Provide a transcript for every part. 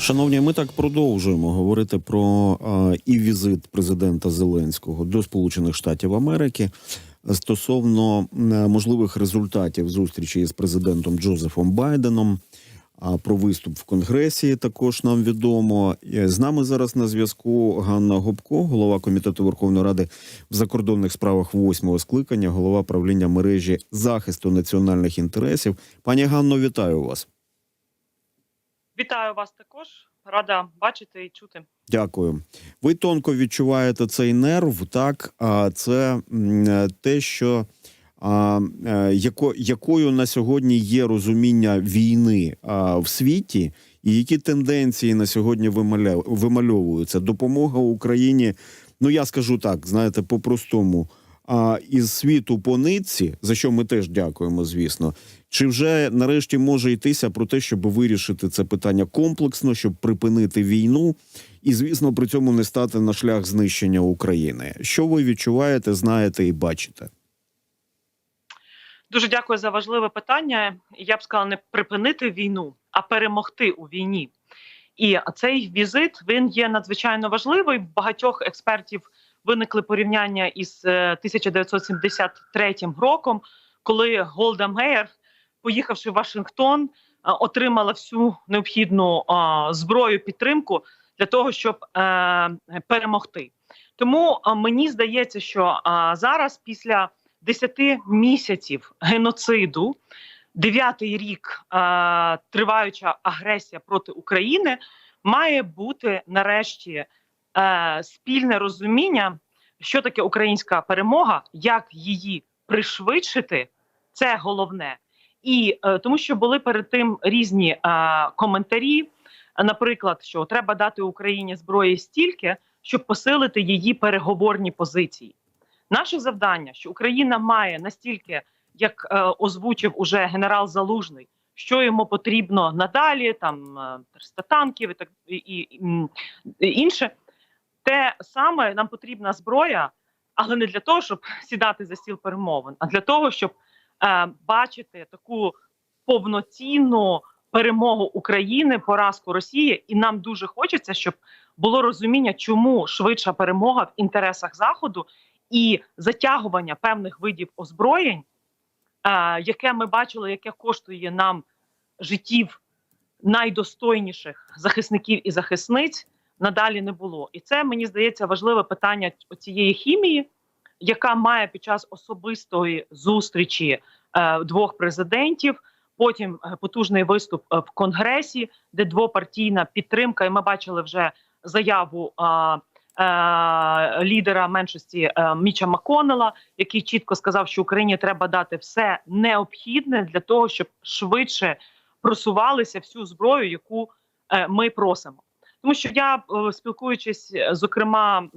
Шановні, ми так продовжуємо говорити про а, і візит президента Зеленського до Сполучених Штатів Америки стосовно можливих результатів зустрічі із президентом Джозефом Байденом. А про виступ в Конгресі також нам відомо. Е, З нами зараз на зв'язку Ганна Гопко, голова комітету Верховної Ради в закордонних справах восьмого скликання, голова правління мережі захисту національних інтересів. Пані Ганно, вітаю вас. Вітаю вас також. Рада бачити і чути. Дякую. Ви тонко відчуваєте цей нерв, так? А це те, що а, е, яко, якою на сьогодні є розуміння війни а, в світі, і які тенденції на сьогодні вимальовуються? Допомога Україні, ну я скажу так, знаєте, по-простому. А із світу по нитці, за що ми теж дякуємо, звісно. Чи вже нарешті може йтися про те, щоб вирішити це питання комплексно, щоб припинити війну, і звісно, при цьому не стати на шлях знищення України? Що ви відчуваєте, знаєте і бачите? Дуже дякую за важливе питання. Я б сказала, не припинити війну, а перемогти у війні. І цей візит він є надзвичайно важливий. Багатьох експертів виникли порівняння із е, 1973 роком, коли Голда Меєр, поїхавши в Вашингтон, е, отримала всю необхідну зброю підтримку для того, щоб е, перемогти. Тому е, мені здається, що зараз, після 10 місяців геноциду, дев'ятий рік триваюча агресія проти України, має бути нарешті спільне розуміння, що таке українська перемога, як її пришвидшити, це головне. І е, тому, що були перед тим різні е, коментарі, наприклад, що треба дати Україні зброї стільки, щоб посилити її переговорні позиції. Наше завдання, що Україна має настільки, як е, озвучив уже генерал Залужний, що йому потрібно надалі, там е, 300 танків і так і, і, і інше, те саме нам потрібна зброя, але не для того, щоб сідати за стіл перемовин, а для того, щоб бачити таку повноцінну перемогу України, поразку Росії, і нам дуже хочеться, щоб було розуміння, чому швидша перемога в інтересах Заходу і затягування певних видів озброєнь, е, яке ми бачили, яке коштує нам життів найдостойніших захисників і захисниць, надалі не було. І це мені здається важливе питання цієї хімії, яка має під час особистої зустрічі е, двох президентів. Потім е, потужний виступ е, в конгресі, де двопартійна підтримка, і ми бачили вже заяву е, е, лідера меншості е, Міча Маконела, який чітко сказав, що Україні треба дати все необхідне для того, щоб швидше просувалися всю зброю, яку е, ми просимо. Тому що я е, спілкуючись, е, зокрема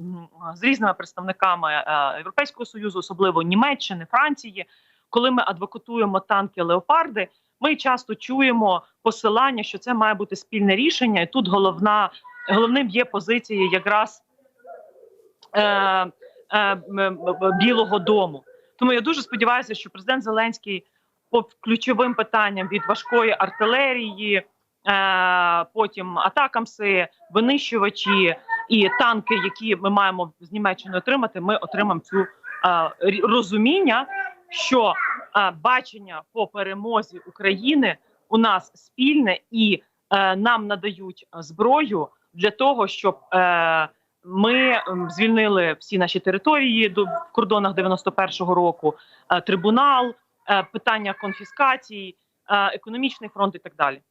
з різними представниками е, Європейського союзу, особливо Німеччини, Франції, коли ми адвокатуємо танки леопарди, ми часто чуємо посилання, що це має бути спільне рішення, і тут головна головним є позиція якраз е, е, Білого Дому. Тому я дуже сподіваюся, що президент Зеленський по ключовим питанням від важкої артилерії, е, потім атакамси, винищувачі і танки, які ми маємо з Німеччини отримати, ми отримаємо цю е, розуміння, що е, бачення по перемозі України у нас спільне і е, нам надають е, зброю для того, щоб е, ми звільнили всі наші території до кордонах 91-го року, е, трибунал, е, питання конфіскації, е, економічний фронт і так далі.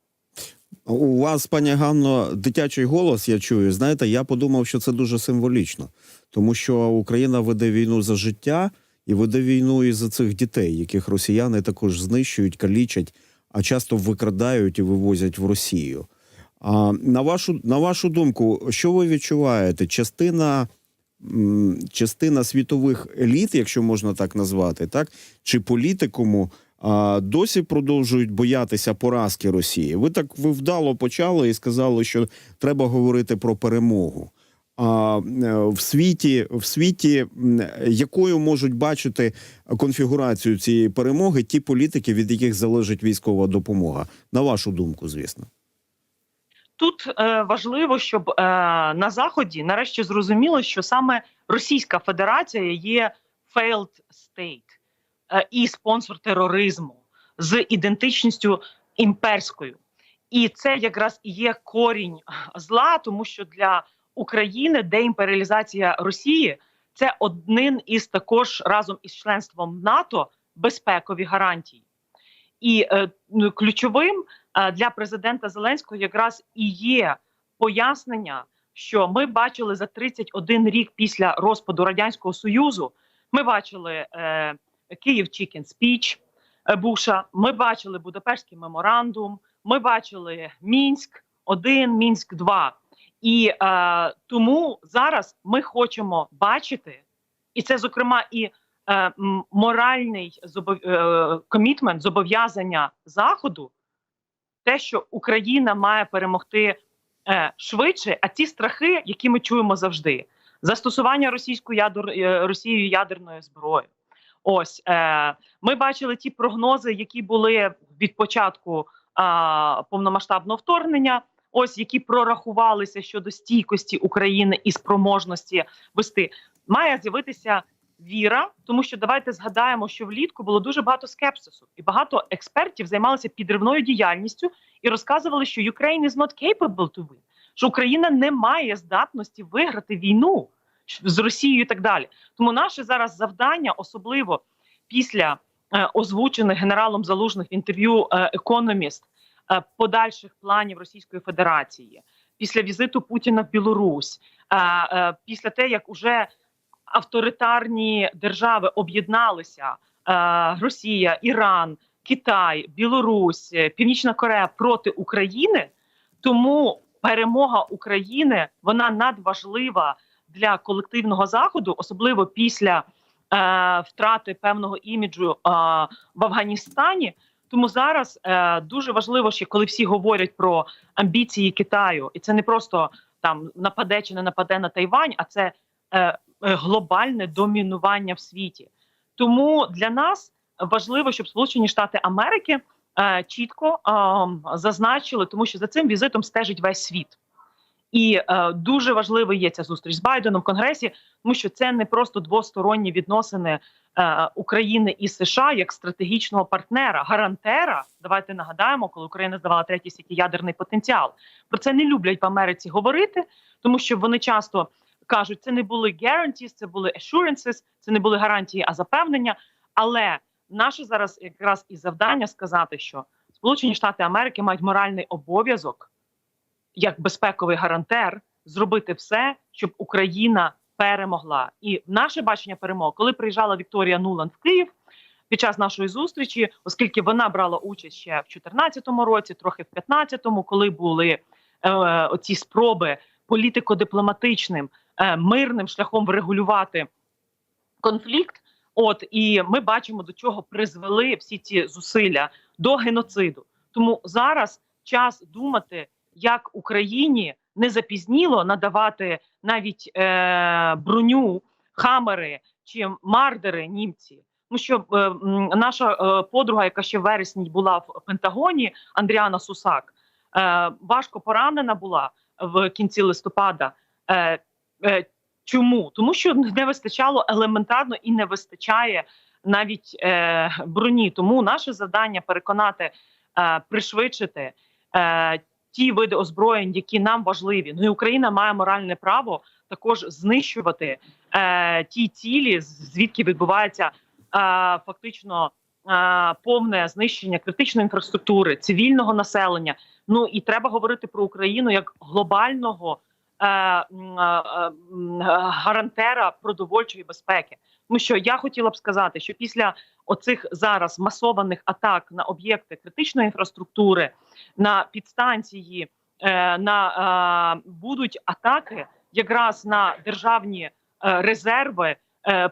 У вас, пані Ганно, дитячий голос, я чую. Знаєте, я подумав, що це дуже символічно, тому що Україна веде війну за життя і веде війну і за цих дітей, яких росіяни також знищують, калічать, а часто викрадають і вивозять в Росію. А на вашу на вашу думку, що ви відчуваєте? Частина частина світових еліт, якщо можна так назвати, так чи політикуму досі продовжують боятися поразки Росії. Ви так ви вдало почали і сказали, що треба говорити про перемогу. А е, в світі, в світі, якою можуть бачити конфігурацію цієї перемоги ті політики, від яких залежить військова допомога, на вашу думку, звісно. тут е, важливо, щоб е, на заході нарешті зрозуміло, що саме Російська Федерація є failed state і спонсор тероризму з ідентичністю імперською. І це якраз і є корінь зла, тому що для України деімперіалізація Росії це один із також разом із членством НАТО безпекові гарантії. І е, ну, ключовим е, для президента Зеленського якраз і є пояснення, що ми бачили за 31 рік після розпаду радянського союзу. Ми бачили е, Київ Чікен Спіч Буша. Ми бачили Будапештський меморандум. Ми бачили Мінськ 1 Мінськ 2 І е, тому зараз ми хочемо бачити, і це зокрема і е, моральний зобов... е, комітмент, зобов'язання заходу, те, що Україна має перемогти е, швидше, а ці страхи, які ми чуємо завжди, застосування російської ядер е, Росією ядерної зброї. Ось е, ми бачили ті прогнози, які були від початку а, повномасштабного вторгнення. Ось які прорахувалися щодо стійкості України і спроможності вести, має з'явитися віра, тому що давайте згадаємо, що влітку було дуже багато скепсису, і багато експертів займалися підривною діяльністю і розказували, що Ukraine is not capable to win, що Україна не має здатності виграти війну з Росією і так далі. Тому наше зараз завдання, особливо після е, озвучених генералом залужних інтерв'ю е, Economist, е, подальших планів Російської Федерації, після візиту Путіна в Білорусь, після те, як уже авторитарні держави об'єдналися: Росія, Іран, Китай, Білорусь, Північна Корея проти України. Тому перемога України вона надважлива для колективного заходу, особливо після е, втрати певного іміджу е, в Афганістані. Тому зараз е, дуже важливо, ще коли всі говорять про амбіції Китаю, і це не просто там нападе чи не нападе на Тайвань, а це е, глобальне домінування в світі. Тому для нас важливо, щоб Сполучені Штати Америки е, чітко е, зазначили, тому що за цим візитом стежить весь світ. І е, дуже важливо є ця зустріч з Байденом в Конгресі, тому що це не просто двосторонні відносини е, України і США як стратегічного партнера, гарантера. Давайте нагадаємо, коли Україна здавала третій світі ядерний потенціал. Про це не люблять в Америці говорити, тому що вони часто кажуть, це не були guarantees, це були assurances, це не були гарантії, а запевнення. Але наше зараз якраз і завдання сказати, що Сполучені Штати Америки мають моральний обов'язок як безпековий гарантер зробити все, щоб Україна перемогла. І наше бачення перемоги, коли приїжджала Вікторія Нуланд в Київ під час нашої зустрічі, оскільки вона брала участь ще в 2014 році, трохи в 2015, коли були е, оці спроби політико-дипломатичним е, мирним шляхом врегулювати конфлікт. От і ми бачимо, до чого призвели всі ці зусилля до геноциду. Тому зараз час думати, як Україні не запізніло надавати навіть е, броню, хамери чи мардери німці. Тому що е, наша е, подруга, яка ще в вересні була в Пентагоні, Андріана Сусак, е, важко поранена була в кінці листопада. Е, е, чому? Тому що не вистачало елементарно і не вистачає навіть е, броні. Тому наше завдання переконати, е, пришвидшити. Е, ті види озброєнь, які нам важливі. Ну і Україна має моральне право також знищувати е, ті цілі, звідки відбувається е, фактично е, повне знищення критичної інфраструктури, цивільного населення. Ну і треба говорити про Україну як глобального е, е, гарантера продовольчої безпеки. Тому що я хотіла б сказати, що після оцих зараз масованих атак на об'єкти критичної інфраструктури, на підстанції, е, на е, будуть атаки якраз на державні е, резерви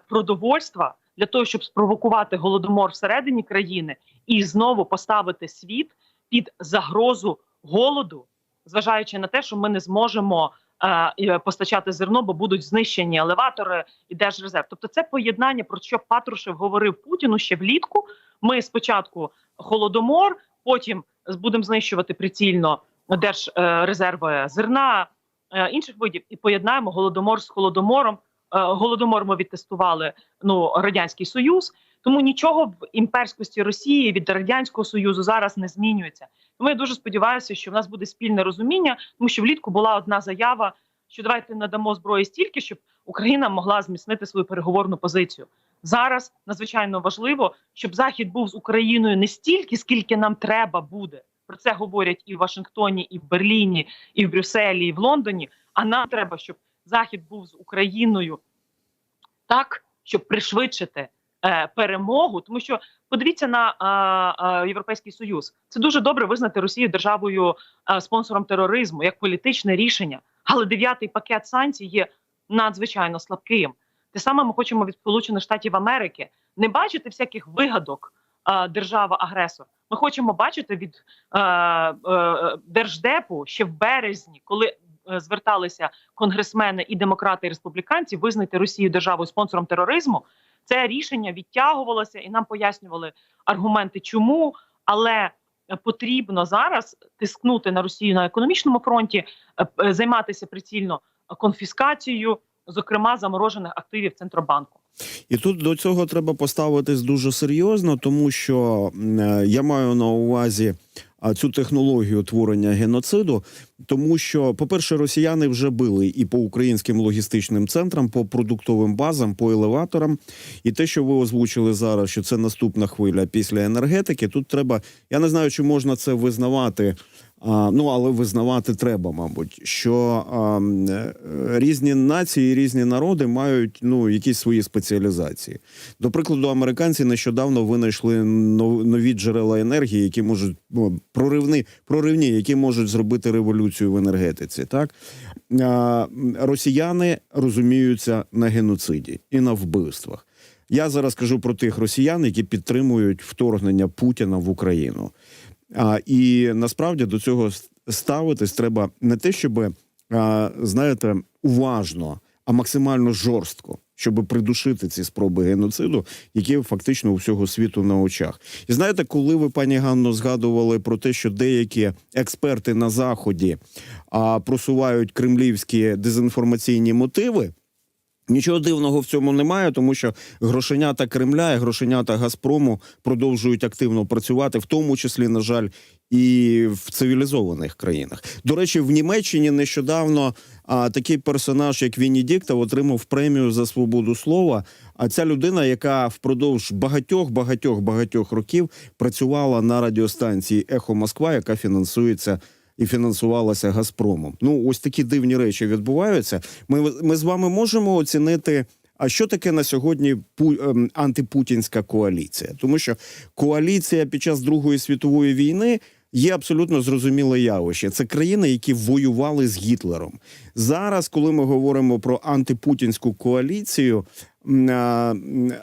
продовольства для того, щоб спровокувати голодомор всередині країни і знову поставити світ під загрозу голоду, зважаючи на те, що ми не зможемо. Е, Постачати зерно, бо будуть знищені елеватори і держрезерв. Тобто, це поєднання, про що Патрушев говорив Путіну ще влітку. Ми спочатку холодомор, потім будемо знищувати прицільно держрезерви зерна, е, інших видів, і поєднаємо голодомор з холодомором. Е, Голодомор ми відтестували ну радянський союз, тому нічого в імперськості Росії від радянського союзу зараз не змінюється. Тому я дуже сподіваюся, що в нас буде спільне розуміння, тому що влітку була одна заява, що давайте надамо зброї стільки, щоб Україна могла зміцнити свою переговорну позицію. Зараз надзвичайно важливо, щоб захід був з Україною не стільки, скільки нам треба буде. Про це говорять і в Вашингтоні, і в Берліні, і в Брюсселі, і в Лондоні. А нам треба, щоб захід був з Україною так, щоб пришвидшити перемогу. Тому що подивіться на е, е, Європейський Союз. Це дуже добре визнати Росію державою е, спонсором тероризму як політичне рішення. Але дев'ятий пакет санкцій є надзвичайно слабким. Те саме ми хочемо від Сполучених Штатів Америки не бачити всяких вигадок е, держава-агресор. Ми хочемо бачити від е, е, держдепу ще в березні, коли е, зверталися конгресмени і демократи, і республіканці визнати Росію державою спонсором тероризму. Це рішення відтягувалося, і нам пояснювали аргументи, чому, але е, потрібно зараз тискнути на Росію на економічному фронті, е, е, займатися прицільно конфіскацією, зокрема заморожених активів центробанку. І тут до цього треба поставитись дуже серйозно, тому що я маю на увазі цю технологію творення геноциду, тому що, по-перше, росіяни вже били і по українським логістичним центрам, по продуктовим базам, по елеваторам. І те, що ви озвучили зараз, що це наступна хвиля після енергетики. Тут треба, я не знаю, чи можна це визнавати. Ну але визнавати треба, мабуть, що а, е, різні нації, різні народи мають ну якісь свої спеціалізації. До прикладу, американці нещодавно винайшли нов- нові джерела енергії, які можуть ну, проривні, проривні, які можуть зробити революцію в енергетиці. Так а, росіяни розуміються на геноциді і на вбивствах. Я зараз кажу про тих росіян, які підтримують вторгнення Путіна в Україну. А, і насправді до цього ставитись треба не те, щоб знаєте, уважно, а максимально жорстко, щоб придушити ці спроби геноциду, які фактично у всього світу на очах. І знаєте, коли ви, пані Ганно, згадували про те, що деякі експерти на заході а, просувають кремлівські дезінформаційні мотиви. Нічого дивного в цьому немає, тому що грошенята Кремля і грошенята Газпрому продовжують активно працювати, в тому числі, на жаль, і в цивілізованих країнах. До речі, в Німеччині нещодавно а, такий персонаж, як Вінні Діктов, отримав премію за свободу слова. А ця людина, яка впродовж багатьох, багатьох, багатьох років працювала на радіостанції Ехо Москва, яка фінансується і фінансувалася Газпромом. Ну, ось такі дивні речі відбуваються. Ми, ми з вами можемо оцінити. А що таке на сьогодні ем, антипутінська коаліція? Тому що коаліція під час Другої світової війни є абсолютно зрозуміле явище. Це країни, які воювали з Гітлером. Зараз, коли ми говоримо про антипутінську коаліцію,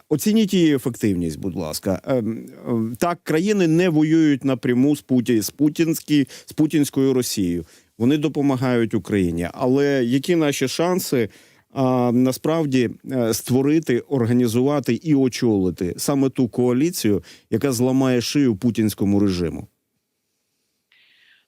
оцініть її ефективність, будь ласка. Ем, ем, Так, країни не воюють напряму з Путі, з путінські, з путінською Росією. Вони допомагають Україні. Але які наші шанси? Насправді е, створити, організувати і очолити саме ту коаліцію, яка зламає шию путінському режиму.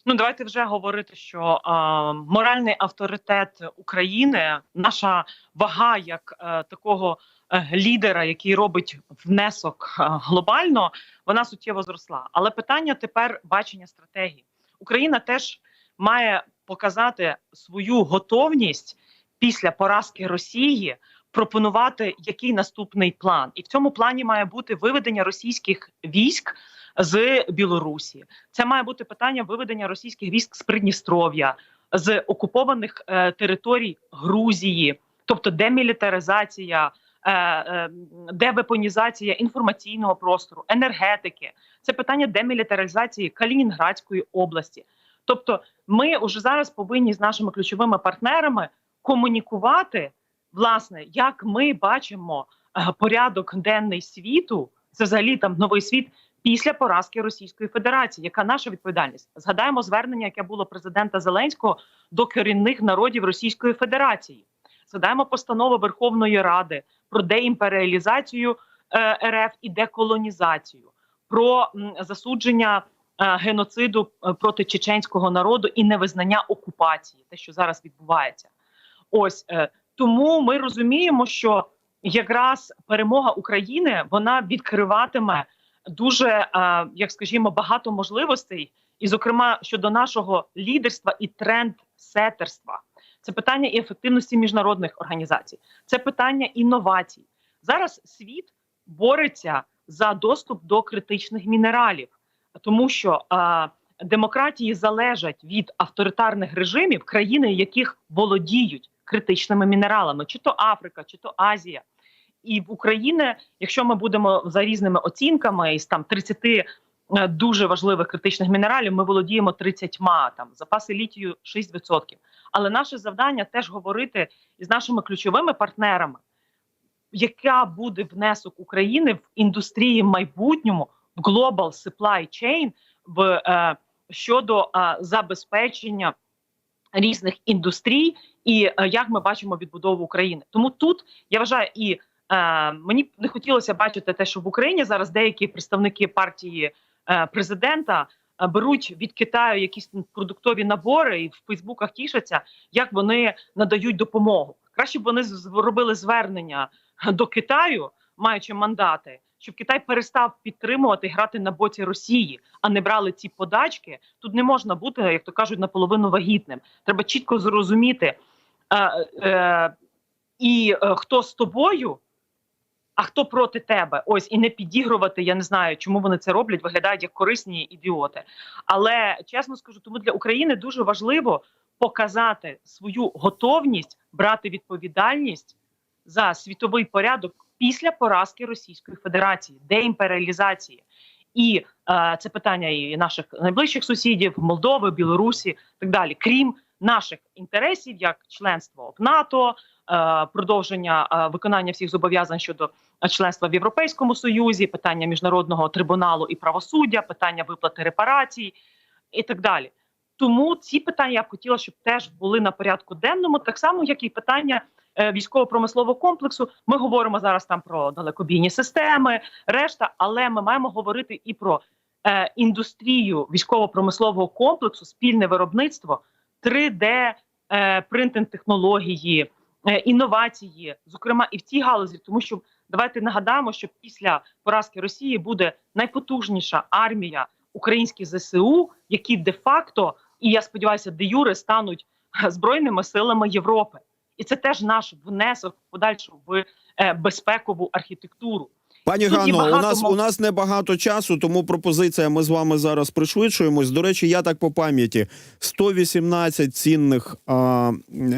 Ну давайте вже говорити, що е, моральний авторитет України, наша вага як е, такого е, лідера, який робить внесок е, глобально, вона суттєво зросла. Але питання тепер бачення стратегії. Україна теж має показати свою готовність після поразки Росії пропонувати який наступний план, і в цьому плані має бути виведення російських військ з Білорусі. Це має бути питання виведення російських військ з Придністров'я, з окупованих е, територій Грузії, тобто демілітаризація, е, е, девепонізація інформаційного простору, енергетики. Це питання демілітаризації Калінінградської області. Тобто, ми вже зараз повинні з нашими ключовими партнерами комунікувати, власне, як ми бачимо е, порядок денний світу, це взагалі там новий світ після поразки Російської Федерації. Яка наша відповідальність? Згадаємо звернення, яке було президента Зеленського до корінних народів Російської Федерації. Згадаємо постанову Верховної Ради про деімперіалізацію е, РФ і деколонізацію, про засудження геноциду е, проти чеченського народу і невизнання окупації, те, що зараз відбувається. Ось е, тому ми розуміємо, що якраз перемога України вона відкриватиме дуже, е, як скажімо, багато можливостей, і, зокрема, щодо нашого лідерства і трендсетерства. Це питання і ефективності міжнародних організацій, це питання інновацій. Зараз світ бореться за доступ до критичних мінералів, тому що е, демократії залежать від авторитарних режимів, країни, яких володіють критичними мінералами, чи то Африка, чи то Азія. І в Україні, якщо ми будемо за різними оцінками із там 30 е, дуже важливих критичних мінералів, ми володіємо 30 там запаси літію 6%. Але наше завдання теж говорити із нашими ключовими партнерами, яка буде внесок України в індустрії майбутньому в global supply chain в е, щодо е, забезпечення різних індустрій, і е, як ми бачимо відбудову України. Тому тут я вважаю, і мені не хотілося бачити те, що в Україні зараз деякі представники партії е, президента е, беруть від Китаю якісь продуктові набори і в Фейсбуках тішаться, як вони надають допомогу. Краще б вони зробили звернення до Китаю, маючи мандати, щоб Китай перестав підтримувати грати на боці Росії, а не брали ці подачки. Тут не можна бути, як то кажуть, наполовину вагітним. Треба чітко зрозуміти е, е, і е, хто з тобою. А хто проти тебе? Ось і не підігрувати. Я не знаю, чому вони це роблять. Виглядають як корисні ідіоти. Але чесно скажу, тому для України дуже важливо показати свою готовність брати відповідальність за світовий порядок після поразки Російської Федерації, деімперіалізації. І е, це питання і наших найближчих сусідів, Молдови, Білорусі, так далі, крім наших інтересів, як членство в НАТО, продовження е, виконання всіх зобов'язань щодо е, членства в Європейському Союзі, питання міжнародного трибуналу і правосуддя, питання виплати репарацій і так далі. Тому ці питання я б хотіла, щоб теж були на порядку денному, так само як і питання е, військово-промислового комплексу. Ми говоримо зараз там про далекобійні системи, решта, але ми маємо говорити і про е, індустрію військово-промислового комплексу, спільне виробництво, 3D е, принтинг технології, е, інновації, зокрема і в цій галузі, тому що давайте нагадаємо, що після поразки Росії буде найпотужніша армія українських ЗСУ, які де-факто, і я сподіваюся, де юре стануть е, збройними силами Європи, і це теж наш внесок подальшу в е, безпекову архітектуру. Пані є Ганно, у нас у нас небагато часу, тому пропозиція. Ми з вами зараз пришвидшуємось. До речі, я так по пам'яті 118 цінних а,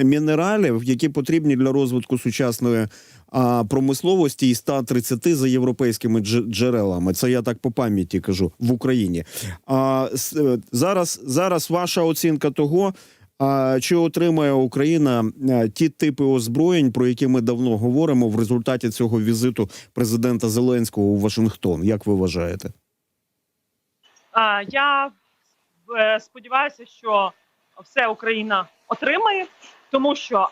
мінералів, які потрібні для розвитку сучасної а, промисловості, і 130 за європейськими джерелами. Це я так по пам'яті кажу в Україні. А е, зараз, зараз ваша оцінка того. А чи отримає Україна е, ті типи озброєнь, про які ми давно говоримо в результаті цього візиту президента Зеленського у Вашингтон? Як ви вважаєте? Я е, сподіваюся, що все Україна отримає, тому що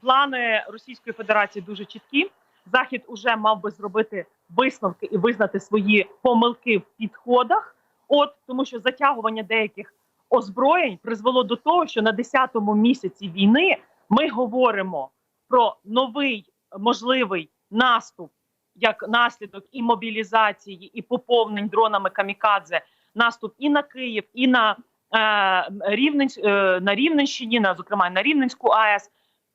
плани Російської Федерації дуже чіткі. Захід уже мав би зробити висновки і визнати свої помилки в підходах. От тому, що затягування деяких озброєнь призвело до того, що на 10-му місяці війни ми говоримо про новий можливий наступ як наслідок і мобілізації, і поповнень дронами камікадзе, наступ і на Київ, і на е, Рівнень, е, на Рівненщині, на зокрема на Рівненську АЕС.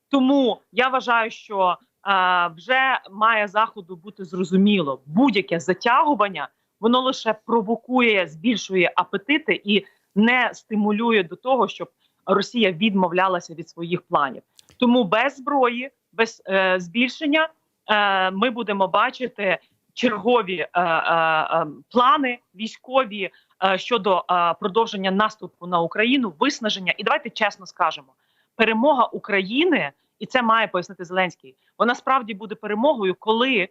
Тому я вважаю, що е, вже має заходу бути зрозуміло будь-яке затягування, воно лише провокує, збільшує апетити і не стимулює до того, щоб Росія відмовлялася від своїх планів. Тому без зброї, без е, збільшення е, ми будемо бачити чергові е, е, е, плани військові е, щодо е, продовження наступу на Україну, виснаження. І давайте чесно скажемо: перемога України, і це має пояснити Зеленський. Вона справді буде перемогою, коли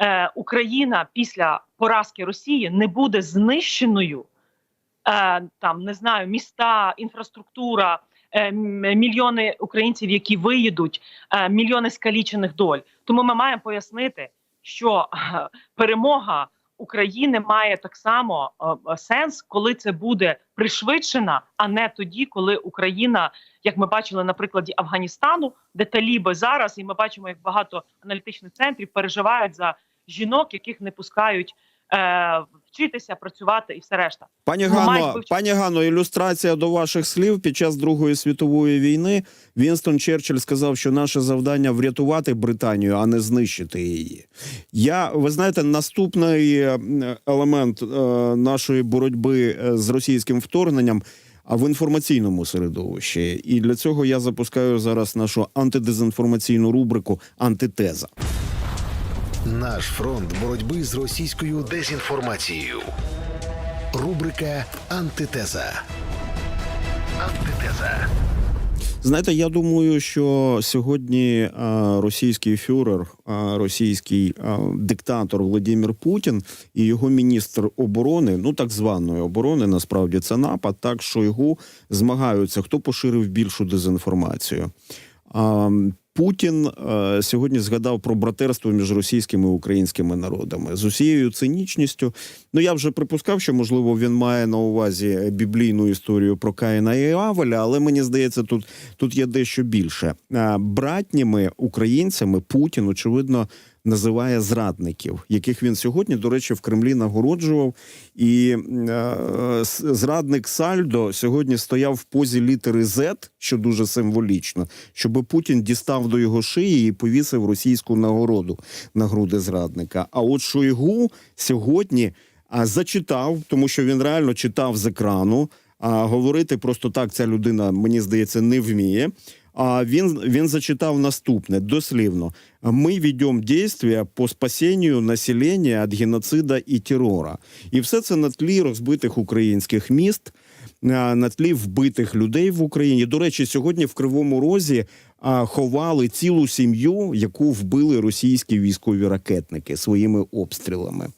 е, Україна після поразки Росії не буде знищеною. Е, там не знаю, міста, інфраструктура, е, мільйони українців, які виїдуть, е, мільйони скалічених доль. Тому ми маємо пояснити, що перемога України має так само сенс, коли це буде пришвидшена, а не тоді, коли Україна, як ми бачили на прикладі Афганістану, де таліби зараз, і ми бачимо, як багато аналітичних центрів переживають за жінок, яких не пускають вчитися, працювати і все решта. Пані Ну, мають Ганно, пані Ганно, ілюстрація до ваших слів під час Другої світової війни Вінстон Черчилль сказав, що наше завдання врятувати Британію, а не знищити її. Я ви знаєте, наступний е, елемент е, нашої боротьби е, з російським вторгненням. А в інформаційному середовищі, і для цього я запускаю зараз нашу антидезінформаційну рубрику Антитеза. Наш фронт боротьби з російською дезінформацією. Рубрика Антитеза. Антитеза. Знаєте, я думаю, що сьогодні російський фюрер, російський диктатор Владимир Путін і його міністр оборони, ну так званої оборони, насправді це напад, так Шойгу змагаються, хто поширив більшу дезінформацію. Путін е, сьогодні згадав про братерство між російськими і українськими народами з усією цинічністю. Ну я вже припускав, що можливо він має на увазі біблійну історію про Каїна і Авеля, але мені здається, тут, тут є дещо більше. Е, Братніми українцями Путін, очевидно, називає зрадників, яких він сьогодні, до речі, в Кремлі нагороджував. І е, зрадник Сальдо сьогодні стояв в позі літери Z, що дуже символічно, щоб Путін дістав до його шиї і повісив російську нагороду на груди зрадника. А от Шойгу сьогодні а, зачитав, тому що він реально читав з екрану. А говорити просто так ця людина, мені здається, не вміє. А він, він зачитав наступне дослівно: ми ведемо дійства по спасенню населення від геноцида і терора. І все це на тлі розбитих українських міст, на тлі вбитих людей в Україні. До речі, сьогодні в Кривому Розі ховали цілу сім'ю, яку вбили російські військові ракетники своїми обстрілами.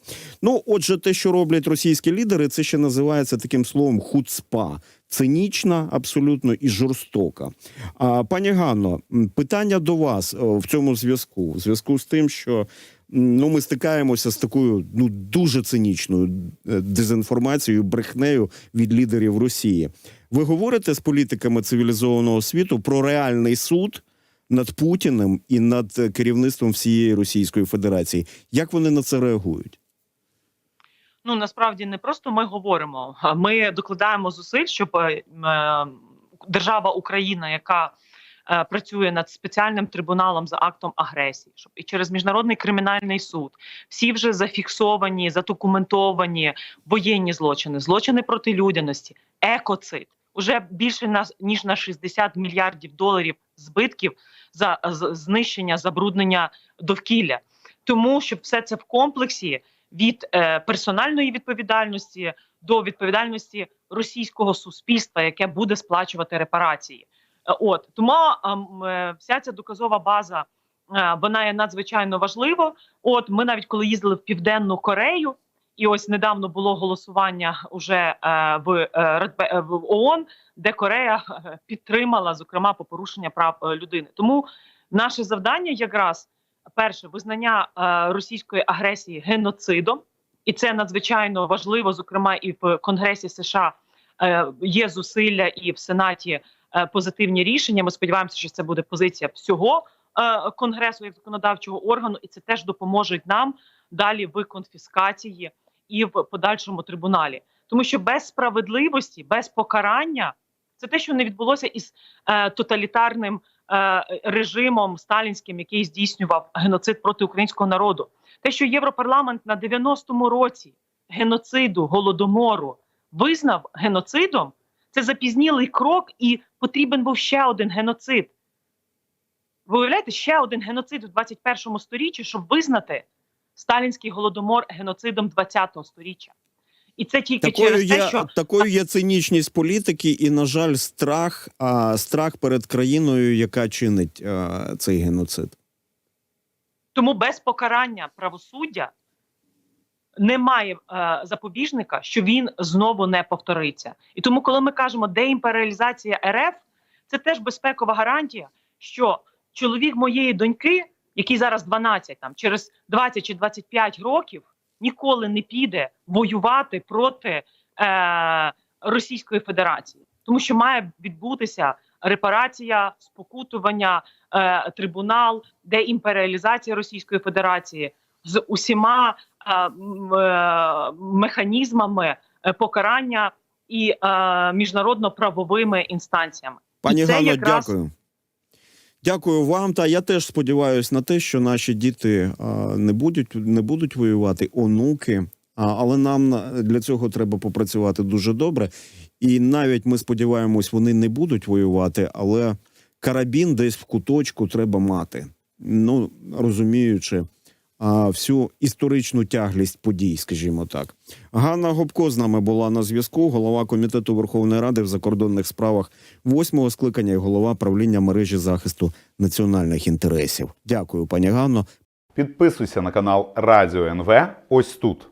Ну, отже, те, що роблять російські лідери, це ще називається таким словом хуцпа. Цинічна, абсолютно і жорстока. А пані Ганно, питання до вас в цьому зв'язку. В зв'язку з тим, що ну ми стикаємося з такою ну дуже цинічною е, дезінформацією, брехнею від лідерів Росії. Ви говорите з політиками цивілізованого світу про реальний суд над Путіним і над е, керівництвом всієї Російської Федерації. Як вони на це реагують? Ну насправді не просто ми говоримо, ми докладаємо зусиль, щоб е, е, держава Україна, яка е, працює над спеціальним трибуналом за актом агресії, щоб і через міжнародний кримінальний суд всі вже зафіксовані, задокументовані воєнні злочини, злочини проти людяності, екоцид. Уже більше на ніж на 60 мільярдів доларів збитків за знищення забруднення довкілля. Тому щоб все це в комплексі від е, персональної відповідальності до відповідальності російського суспільства, яке буде сплачувати репарації. Е, От тому е, вся ця доказова база вона є надзвичайно важлива. От ми навіть коли їздили в південну Корею, і ось недавно було голосування уже в, в ООН, де Корея підтримала зокрема по порушення прав людини. Тому наше завдання якраз перше визнання е, російської агресії геноцидом, і це надзвичайно важливо. Зокрема, і в Конгресі США е, є зусилля, і в Сенаті е, позитивні рішення. Ми сподіваємося, що це буде позиція всього конгресу як законодавчого органу, і це теж допоможе нам далі в конфіскації і в подальшому трибуналі, тому що без справедливості, без покарання це те, що не відбулося із е, тоталітарним режимом сталінським, який здійснював геноцид проти українського народу. Те, що Європарламент на 90-му році геноциду голодомору визнав геноцидом, це запізнілий крок, і потрібен був ще один геноцид. Ви уявляєте, ще один геноцид у 21 сторіччі, щоб визнати сталінський голодомор геноцидом 20-го сторіччя. І це тільки Такою через є, те, що такою є цинічність політики, і, на жаль, страх, а, страх перед країною, яка чинить а, цей геноцид. Тому без покарання правосуддя немає е, запобіжника, що він знову не повториться. І тому, коли ми кажемо деімперіалізація РФ, це теж безпекова гарантія, що чоловік моєї доньки, який зараз 12, там через 20 чи 25 років, ніколи не піде воювати проти е, Російської Федерації, тому що має відбутися репарація, спокутування, е, трибунал, деімперіалізація Російської Федерації з усіма е, е, механізмами е, покарання і е, міжнародно-правовими інстанціями. Пані Ганно, якраз- дякую. Дякую вам. Та я теж сподіваюся на те, що наші діти не будуть не будуть воювати, онуки. Але нам для цього треба попрацювати дуже добре. І навіть ми сподіваємось, вони не будуть воювати, але карабін десь в куточку треба мати. Ну розуміючи а, всю історичну тяглість подій, скажімо так. Ганна Гопко з нами була на зв'язку, голова комітету Верховної Ради в закордонних справах восьмого скликання і голова правління мережі захисту національних інтересів. Дякую, пані Ганно. Підписуйся на канал Радіо НВ ось тут.